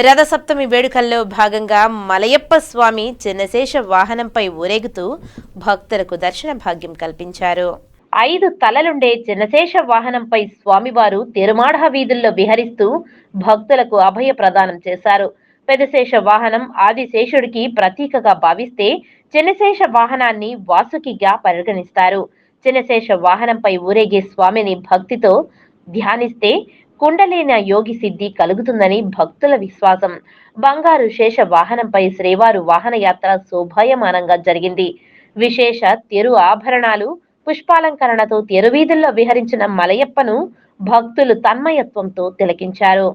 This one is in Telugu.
రథసప్తమి వేడుకల్లో భాగంగా మలయప్ప స్వామి చిన్నశేష వాహనంపై ఊరేగుతూ భక్తులకు దర్శన భాగ్యం కల్పించారు. ఐదు తలలుండే చిన్నశేష వాహనంపై స్వామివారు తిరుమాడ వీధుల్లో విహరిస్తూ భక్తులకు అభయ ప్రదానం చేశారు. పెదశేష వాహనం ఆదిశేషుడికి ప్రతీకగా భావిస్తే చిన్నశేష వాహనాన్ని వాసుకిగా పరిగణిస్తారు. చిన్నశేష వాహనంపై ఊరేగే స్వామిని భక్తితో ధ్యానిస్తే కుండలేన యోగి సిద్ధి కలుగుతుందని భక్తుల విశ్వాసం. బంగారు శేష వాహనంపై శ్రీవారు వాహనయాత్ర శోభాయమానంగా జరిగింది. విశేష తెరు ఆభరణాలు పుష్పాలంకరణతో తెరువీధుల్లో విహరించిన మలయప్పను భక్తులు తన్మయత్వంతో తిలకించారు.